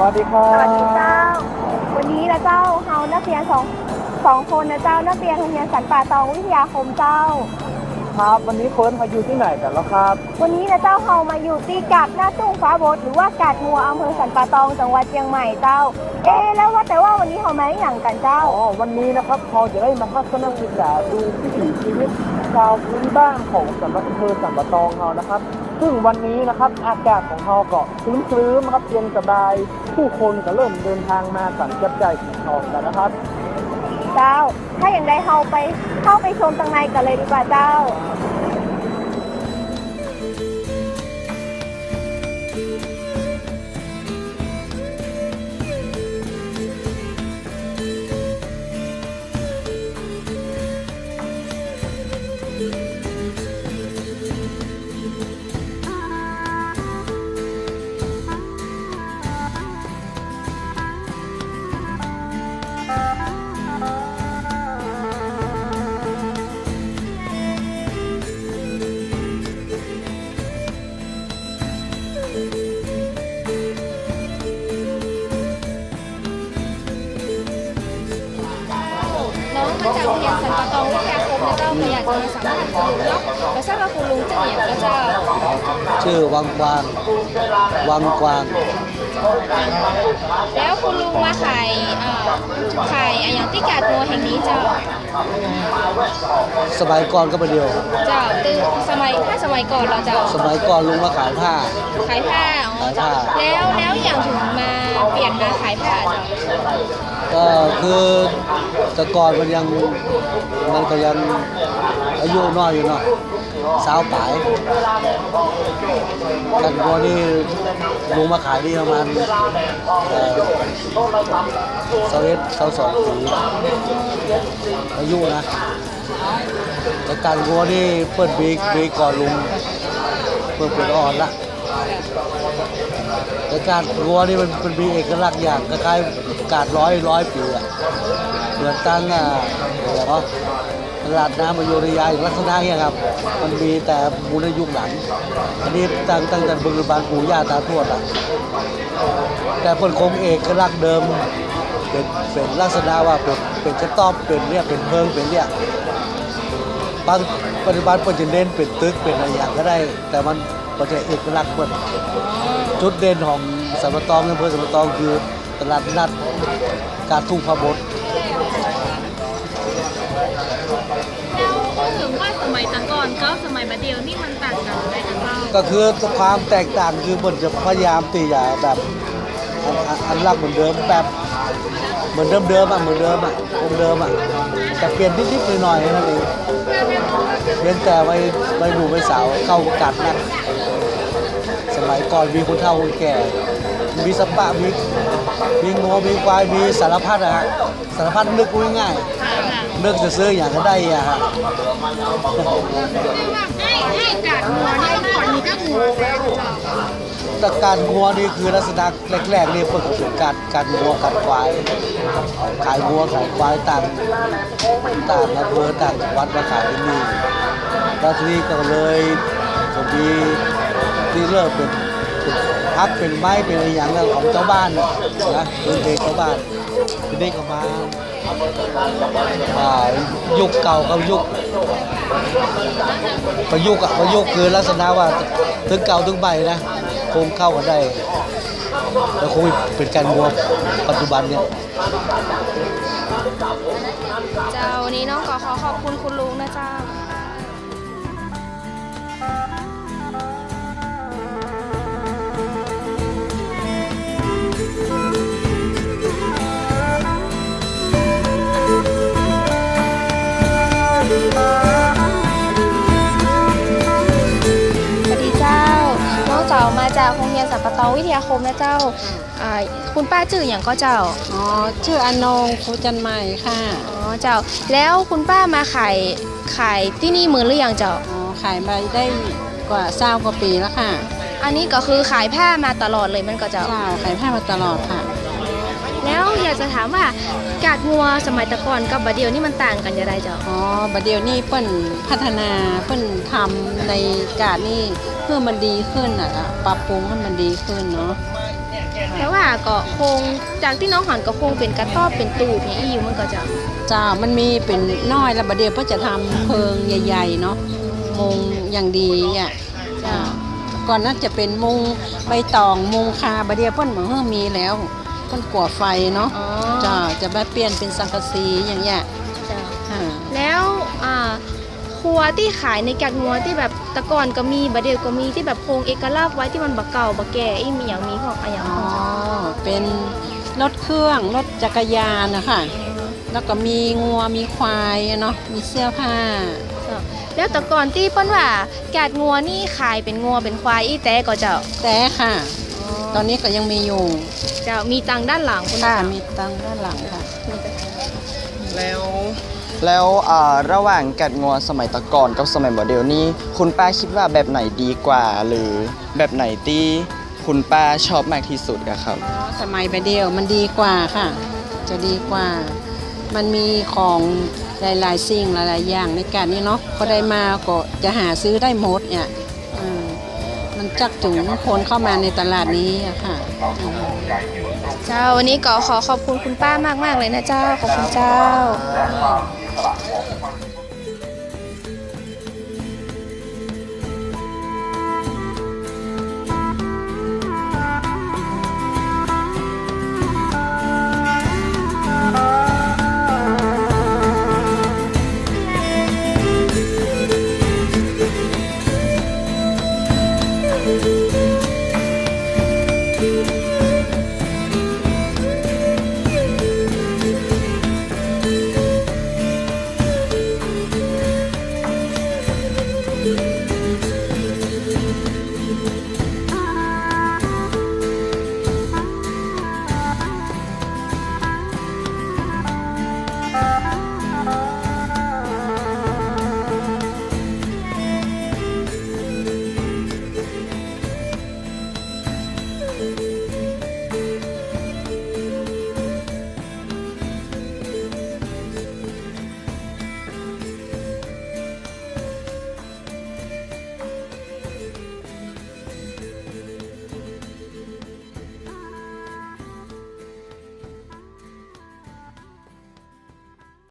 วัสดีครัสบวัสดีเจ้า วันนี้นะเจ้าเฮานักเรียนสองสองคนนะเจ้านักเรียนโรงเรียนสันป่าตองวิทยาคมเจ้า ครับ วันนี้เฟิร์นเขาอยู่ที่ไหนกันแล้วครับ วันนี้นะเจ้าเฮามาอยู่ที่กาดหน้าตุ้งฟ้าบดหรือว่ากาดมัวอำเภอสันป่าตองจังหวัดเชียงใหม่เจ้า เอ๊ะแล้วว่าแต่ว่าวันนี้เฮามาได้อย่างกันเจ้า อ๋อ วันนี้นะครับเราจะได้มาทัศนศึกษาดูวิถีชีวิตชาวพื้นบ้านของสัมปอำเภอสัมปะตองเรานะครับ ซึ่งวันนี้นะครับอากาศของเราก็คลื้มๆครับเย็นสบาย ผู้คนก็เริ่มเดินทางมาสั่งจับจ่ายของทองกันนะครับ เจ้า ถ้าอย่างไรเฮาไปเข้าไปชมตังในกันเลยดีกว่าเจ้า เรียนสันปะตองวิทยคมนะเจ้าก็อยากจะมาสัมารถคุณลุงเนาะไม่ทราบว่าคุณลุงจะเนียงก็เจ้าชื่อวังกวางวังกวาง แล้วคุณลุงมาขายเอ่อขายอะอย่างที่กาดงัวแห่งนี้เจ้า สมัยก่อนก็ไปเดียว เจ้าตื่นสมัยถ้าสมัยก่อนเราเจ้าสมัยก่อนลุงมาขายผ้า ขายผ้าอ๋อเจ้าขายผ้าแล้วแล้วอย่างถึงมาเปลี่ยนมาขายผ้าเจ้าก็คือแต่ก่อนมันยังมันก็ยังอายุน้อยอยู่เนาะ สาวปลายกันวัวนี่ลุงมาขายนี่ประมาณเสาเอ็ดสาสองปีอายุนะแต่การวัวนี่เปิดบีบีก่อนลุงเปิดเป็นอ่อนละแต่การวัวนี่มันมันมีเอกลักษณ์อย่างคล้ายๆการร้อยร้อยปีอะเหมือนตั้งอะอะไรก็ ตลาดน้ำอโยธยาอีกลักษณะเนี่ยครับ มันมีแต่มูลยุคหลัง อันนี้ตั้งตั้งแต่บึงบานปู่ย่าตาทวดอะ แต่เพิ่นคงเอกลักษณ์เดิม เป็นเป็นลักษณะว่าเป็นเป็นกระต๊อบเป็นเนี่ยเป็นเพิงเป็นเนี่ยบางปัจจุบันเพิ่นจะเน้นเป็นตึกเป็นอะไรอย่างก็ได้ แต่มันก็จะเอกลักษณ์เพิ่นจุดเด่นของสัมปตองอำเภอสัมปตองคือตลาดนัดการทุ่งพระบด ก็คือความแตกต่างคือมันจะพยายามตีอย่าแบบอันอันอันรักเหมือนเดิมแบบเหมือนเดิมเดิมอะเหมือนเดิมอะคงเดิมอะแต่เปลี่ยนนิดๆหน่อยๆนั่นเองเพียงแต่ไว้ไว้หนุ่มไว้สาวเข้ากัดนักสมัยก่อนมีคนเฒ่าคนแก่ มีสปะมีมีงอมีควายมีสารพัดอะฮะสารพัดนึกง่ายๆ นึกจะซื้ออย่างก็ได้อะฮะให้ให้กาดหัวนี่ก่อนนี้ก็หัวแล้วแต่การงัวนี่คือลักษณะแรกๆนี่เพิ่งเป็นการการงัวการควายขายงัวขายควายต่างต่างอำเภอต่างจังหวัดมาขายที่นี่แล้วทีนี้ก็เลยก็มีที่เริ่มเป็นพักเป็นไม้เป็นอะไรอย่างนั้นของเจ้าบ้านนะเป็นเด็กเจ้าบ้านทีนี้ก็มา อ่ายุคเก่ากับยุคประยุกต์อะประยุกต์คือลักษณะว่าถึงเก่าถึงใหม่นะคงเข้ากันได้แล้วคงเป็นการงัวปัจจุบันเนี่ย เจ้าวันนี้น้องขอขอขอบคุณคุณลุง จ้ามาจากโรงเรียนสัมปะตองวิทยาคมนะเจ้าอ่าคุณป้าชื่ออย่างก็เจ้า อ๋อ ชื่ออนงครูจันใหม่ค่ะ อ๋อเจ้า แล้วคุณป้ามาขายขายที่นี่มือหรือยังเจ้า อ๋อ ขายมาได้กว่าเศร้ากว่าปีแล้วค่ะ อันนี้ก็คือขายผ้ามาตลอดเลยมันก็เจ้า เจ้า ขายผ้ามาตลอดค่ะ แล้วอยากจะถามว่ากาดงัวสมัยแตะก่อนกับบัดเดียวนี่มันต่างกันยังไงเจ้าอ๋อบัดเดี๋ยวนี้เปิ้นพัฒนาเปิ้นทำในการนี่เพื่อมันดีขึ้นอะปรับปรุงให้มันดีขึ้นเนาะแต่ว่าก็คงจากที่น้องหันก็คงเป็นกระต๊อบเป็นตู้เพียงอีอยู่มันก็จะจ้ามันมีเป็นน้อยแล้วบัดเดียวเพื่อจะทำเพิงใหญ่ ๆ เนาะมุงอย่างดีอะจ้าก่อนนั้นจะเป็นมุงใบตองมุงคาบัดเดียวเพิ่นเหมือนเพิ่งมีแล้ว เพิ่นกลัวไฟเนาะอ๋อจ้าจะมาเปลี่ยนเป็นสังกะสีอย่างเงี้ยจ้ะอ่าแล้วอ่าครัวที่ขายในกาดงัวที่แบบแตะก่อนก็มีบะเดียวก็มีที่แบบคงเอกลักษณ์ไว้ที่มันบะเก่าบะแก่อีมีอย่างมีของอะอย่างอ๋ขอองจ้ะเป็นรถเครื่องรถจักรยานนะคะแล้วก็มีงัวมีควายอะเนาะมีเสื้อผ้า จ้ะแล้วแต่ก่อนที่เปิ้นว่ากาดงัวนี่ขายเป็นงัวเป็นควายอีแต่ก็จะแต่ค่ะ ตอนนี้ก็ยังมีอยู่จะมีตังด้านหลังคุณค่ะจ้ะมีตังด้านหลังค่ะ แล้วแล้วอ่าระหว่างกัดงัวสมัยตะก่อนกับสมัยโมเดลนี้ คุณป้าคิดว่าแบบไหนดีกว่า หรือแบบไหนที่คุณป้าชอบมากที่สุดอะครับ สมัยไปเดียวมันดีกว่าค่ะ จะดีกว่า มันมีของหลายๆสิ่งหลายๆอย่างในการนี้เนาะก็ได้มาก็จะหาซื้อได้หมดเนี่ยอืม มันจักจุงคนเข้ามาในตลาดนี้อะค่ะ เจ้าวันนี้ก็ขอขอบคุณคุณป้ามากๆเลยนะเจ้าขอบคุณเจ้า you.